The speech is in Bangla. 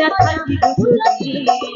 বসিয়া থাকি